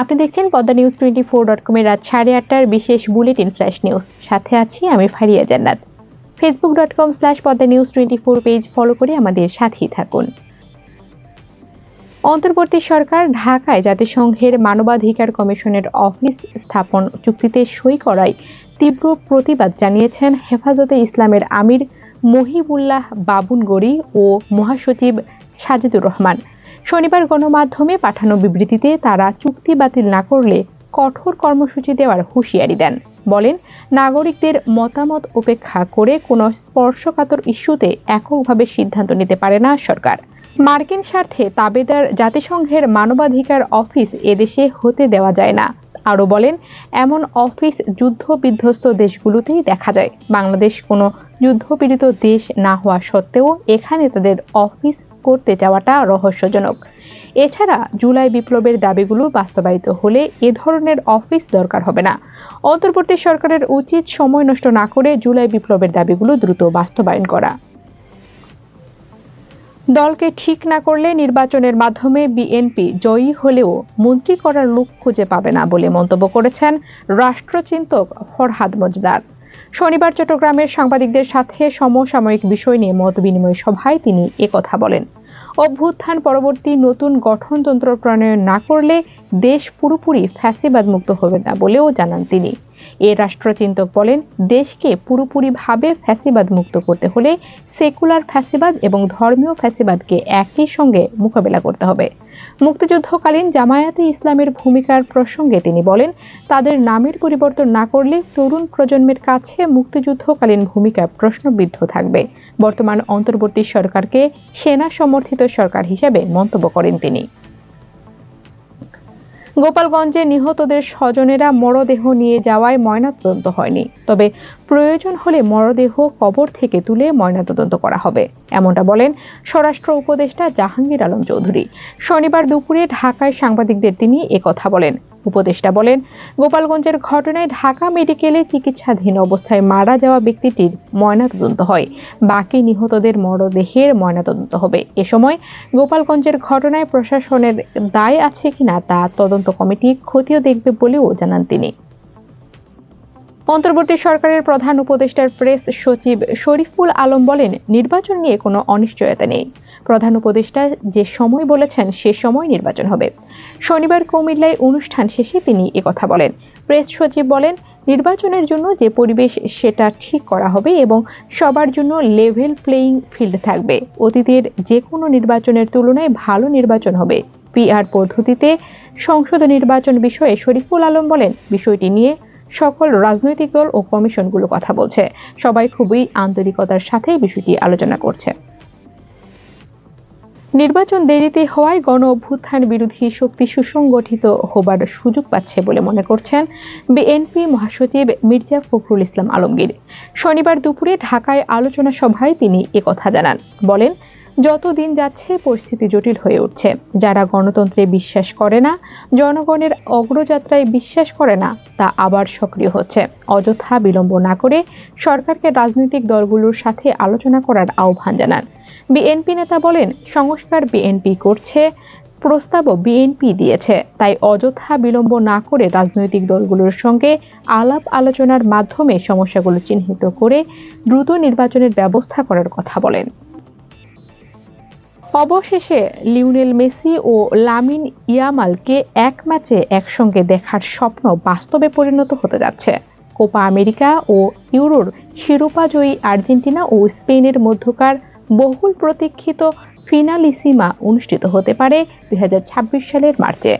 আপনি দেখছেন Padma news twenty four dot কমের রাত সাড়ে আটটার বিশেষ বুলেটিন ফ্ল্যাশ নিউজ সাথে আছি আমি Faria Jannat. Facebook dot com slash Padma news twenty four page follow করে আমাদের সাথেই থাকুন। অন্তর্বর্তী সরকার ঢাকায় জাতিসংঘের মানবাধিকার কমিশনের অফিস স্থাপন চুক্তিতে সই করায় তীব্র প্রতিবাদ জানিয়েছেন হেফাজতে ইসলামের আমির মহিবুল্লাহ বাবুন গড়ি ও মহাসচিব সাজিদুর রহমান। শনিবার গণমাধ্যমে পাঠানো বিবৃতিতে তারা চুক্তি বাতিল না করলে কঠোর কর্মসূচি দেওয়ার হুঁশিয়ারি দেন। বলেন, নাগরিকদের মতামত উপেক্ষা করে কোনো স্পর্শকাতর ইস্যুতে এককভাবে সিদ্ধান্ত নিতে পারে না সরকার। মার্কিন স্বার্থে তাবেদার জাতিসংঘের মানবাধিকার অফিস এদেশে হতে দেওয়া যায় না। আরও বলেন, এমন অফিস যুদ্ধ বিধ্বস্ত দেশগুলোতেই দেখা যায়। বাংলাদেশ কোনো যুদ্ধপীড়িত দেশ না হওয়া সত্ত্বেও এখানে তাদের অফিস করতে যাওয়াটা রহস্যজনক। এছাড়া জুলাই বিপ্লবের দাবিগুলো বাস্তবায়িত হলে এ ধরনের অফিস দরকার হবে না। অন্তর্বর্তী সরকারের উচিত সময় নষ্ট না করে জুলাই বিপ্লবের দাবিগুলো দ্রুত বাস্তবায়ন করা। দলকে ঠিক না করলে নির্বাচনের মাধ্যমে বিএনপি জয়ী হলেও মন্ত্রী করার লোক খুঁজে পাবে না বলে মন্তব্য করেছেন রাষ্ট্রচিন্তক ফরহাদ মজদার। শনিবার চট্টগ্রামের সাংবাদিকদের সাথে সমসাময়িক বিষয় নিয়ে মত বিনিময় সভায় তিনি একথা বলেন। অভ্যুত্থান পরবর্তী নতুন গঠনতন্ত্র প্রণয়ন না করলে দেশ পুরোপুরি ফ্যাসিবাদ মুক্ত হবে না বলেও জানান তিনি। এ রাষ্ট্রচিন্তক বলেন, দেশকে পুরোপুরিভাবে ফ্যাসিবাদ মুক্ত করতে হলে সেকুলার ফ্যাসিবাদ এবং ধর্মীয় ফ্যাসিবাদকে একই সঙ্গে মোকাবেলা করতে হবে। মুক্তিযুদ্ধকালীন জামায়াতে ইসলামের ভূমিকার প্রসঙ্গে তিনি বলেন, তাদের নামের পরিবর্তন না করলে তরুণ প্রজন্মের কাছে মুক্তিযুদ্ধকালীন ভূমিকা প্রশ্নবিদ্ধ থাকবে। বর্তমান অন্তর্বর্তী সরকারকে সেনা সমর্থিত সরকার হিসেবে মন্তব্য করেন তিনি। গোপালগঞ্জে নিহতদের স্বজনেরা মরদেহ নিয়ে যাওয়ায় ময়নাতদন্ত হয়নি। তবে প্রয়োজন হলে মরদেহ কবর থেকে তুলে ময়নাতদন্ত করা হবে। এমনটা বলেন স্বরাষ্ট্র উপদেষ্টা জাহাঙ্গীর আলম চৌধুরী। শনিবার দুপুরে ঢাকায় সাংবাদিকদের তিনি একথা বলেন। উপদেষ্টা বলেন, গোপালগঞ্জের ঘটনায় ঢাকা মেডিকেলে চিকিৎসাধীন অবস্থায় মারা যাওয়া ব্যক্তিটির ময়নাতদন্ত হয়। বাকি নিহতদের মরদেহের ময়নাতদন্ত হবে। এ সময় গোপালগঞ্জের ঘটনায় প্রশাসনের দায় আছে কিনা তা তদন্ত কমিটি খতিয়ে দেখবে বলেও জানান তিনি। অন্তর্বর্তী সরকারের প্রধান উপদেষ্টার প্রেস সচিব শরীফুল আলম বলেন, নির্বাচন নিয়ে কোনো অনিশ্চয়তা নেই। প্রধান উপদেষ্টা যে সময় বলেছেন, সে সময় নির্বাচন হবে। শনিবার কুমিল্লায় অনুষ্ঠান শেষে তিনি একথা বলেন। প্রেস সচিব বলেন, নির্বাচনের জন্য যে পরিবেশ, সেটা ঠিক করা হবে এবং সবার জন্য লেভেল প্লেয়িং ফিল্ড থাকবে। অতীতের যে কোনো নির্বাচনের তুলনায় ভালো নির্বাচন হবে। পিআর পদ্ধতিতে সংসদ নির্বাচন বিষয়ে শরীফুল আলম বলেন, বিষয়টি নিয়ে সকল রাজনৈতিক দল ও কমিশনগুলো কথা বলছে। সবাই খুবই আন্তরিকতার সাথে বিষয়টি আলোচনা করছে। নির্বাচন দেরিতে হওয়ায় গণ অভ্যুত্থান বিরোধী শক্তি সুসংগঠিত হবার সুযোগ পাচ্ছে বলে মনে করছেন বিএনপি মহাসচিব মির্জা ফখরুল ইসলাম আলমগীর। শনিবার দুপুরে ঢাকায় আলোচনা সভায় তিনি একথা জানান। বলেন যত দিন যাচ্ছে, পরিস্থিতি জটিল হয়ে উঠছে। যারা গণতন্ত্রে বিশ্বাস করে না, জনগণের অগ্রযাত্রায় বিশ্বাস করে না, তা আবার সক্রিয় হচ্ছে। অযথা বিলম্ব না করে সরকারকে রাজনৈতিক দলগুলোর সাথে আলোচনা করার আহ্বান জানান। বিএনপি নেতা বলেন, সংস্কার বিএনপি করছে, প্রস্তাবও বিএনপি দিয়েছে। তাই অযথা বিলম্ব না করে রাজনৈতিক দলগুলোর সঙ্গে আলাপ আলোচনার মাধ্যমে সমস্যাগুলো চিহ্নিত করে দ্রুত নির্বাচনের ব্যবস্থা করার কথা বলেন। অবশেষে লিওনেল মেসি ও লামিন ইয়ামালকে এক ম্যাচে একসঙ্গে দেখার স্বপ্ন বাস্তবে পরিণত হতে যাচ্ছে। কোপা আমেরিকা ও ইউরোর শিরোপাজয়ী আর্জেন্টিনা ও স্পেনের মধ্যকার বহুল প্রতীক্ষিত ফিনালিসিমা অনুষ্ঠিত হতে পারে দুই হাজার ছাব্বিশ সালের মার্চে।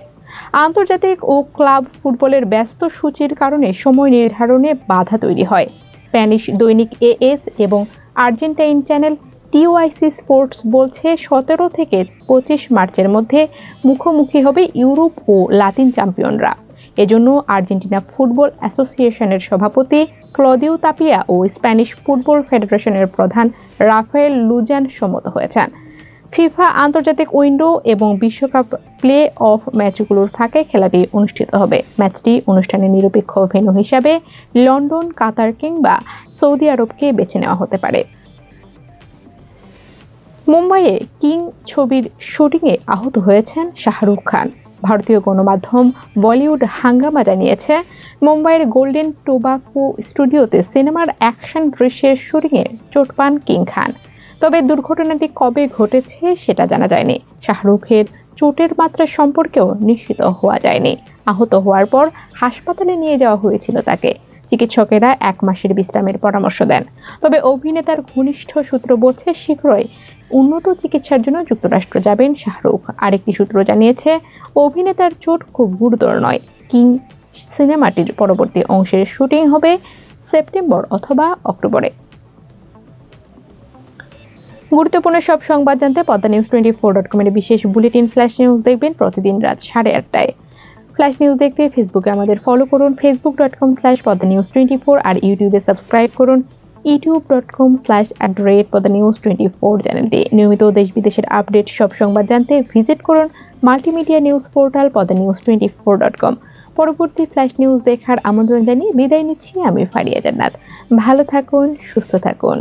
আন্তর্জাতিক ও ক্লাব ফুটবলের ব্যস্ত সূচির কারণে সময় নির্ধারণে বাধা তৈরি হয়। স্প্যানিশ দৈনিক এএস এবং আর্জেন্টাইন চ্যানেল টিওআইসি স্পোর্টস বলছে সতেরো থেকে পঁচিশ মার্চের মধ্যে মুখোমুখি হবে ইউরোপ ও লাতিন চ্যাম্পিয়নরা। এজন্য আর্জেন্টিনা ফুটবল অ্যাসোসিয়েশনের সভাপতি ক্লদিও তাপিয়া ও স্প্যানিশ ফুটবল ফেডারেশনের প্রধান রাফায়েল লুজান সম্মত হয়েছেন। ফিফা আন্তর্জাতিক উইন্ডো এবং বিশ্বকাপ প্লে অফ ম্যাচগুলোর ফাঁকে খেলাটি অনুষ্ঠিত হবে। ম্যাচটি অনুষ্ঠানের নিরপেক্ষ ভেন্যু হিসাবে লন্ডন, কাতার কিংবা সৌদি আরবকে বেছে নেওয়া হতে পারে। মুম্বাইয়ে কিং ছবির শুটিংয়ে আহত হয়েছেন শাহরুখ খান। ভারতীয় গণমাধ্যম বলিউড হাঙ্গামা জানিয়েছে, মুম্বাইয়ের গোল্ডেন টোবাকো স্টুডিওতে সিনেমার অ্যাকশন দৃশ্যের শুটিংয়ে চোট পান কিং খান। তবে দুর্ঘটনাটি কবে ঘটেছে সেটা জানা যায়নি। শাহরুখের চোটের মাত্রা সম্পর্কেও নিশ্চিত হওয়া যায়নি। আহত হওয়ার পর হাসপাতালে নিয়ে যাওয়া হয়েছিল তাকে। চিকিৎসকেরা এক মাসের বিশ্রামের পরামর্শ দেন। তবে অভিনেতার ঘনিষ্ঠ সূত্র বলছে, শীঘ্রই উন্নত চিকিৎসার জন্য যুক্তরাষ্ট্র যাবেন শাহরুখ। আরেকটি সূত্র জানিয়েছে, অভিনেতার চোট খুব গুরুতর নয়। কিং সিনেমাটির পরবর্তী অংশের শুটিং হবে সেপ্টেম্বর অথবা অক্টোবরে। গুরুত্বপূর্ণ সব সংবাদ জানতে Padma news twenty four dot কমের বিশেষ বুলেটিন ফ্ল্যাশ নিউজ দেখবেন প্রতিদিন রাত সাড়ে আটটায়। ফ্ল্যাশ নিউজ দেখতে ফেসবুকে আমাদের ফলো করুন। Facebook dot com slash Padma news twenty four আর ইউটিউবে সাবস্ক্রাইব করুন। YouTube dot com slash at rate Padma news twenty four চ্যানেলটি নিয়মিত দেশ বিদেশের আপডেট সব সংবাদ জানতে ভিজিট করুন multimedia news portal Padma news twenty four dot com পরবর্তী ফ্ল্যাশ নিউজ দেখার আমন্ত্রণ জানিয়ে বিদায় নিচ্ছি, আমি ফারিয়া জান্নাত। ভালো থাকুন, সুস্থ থাকুন।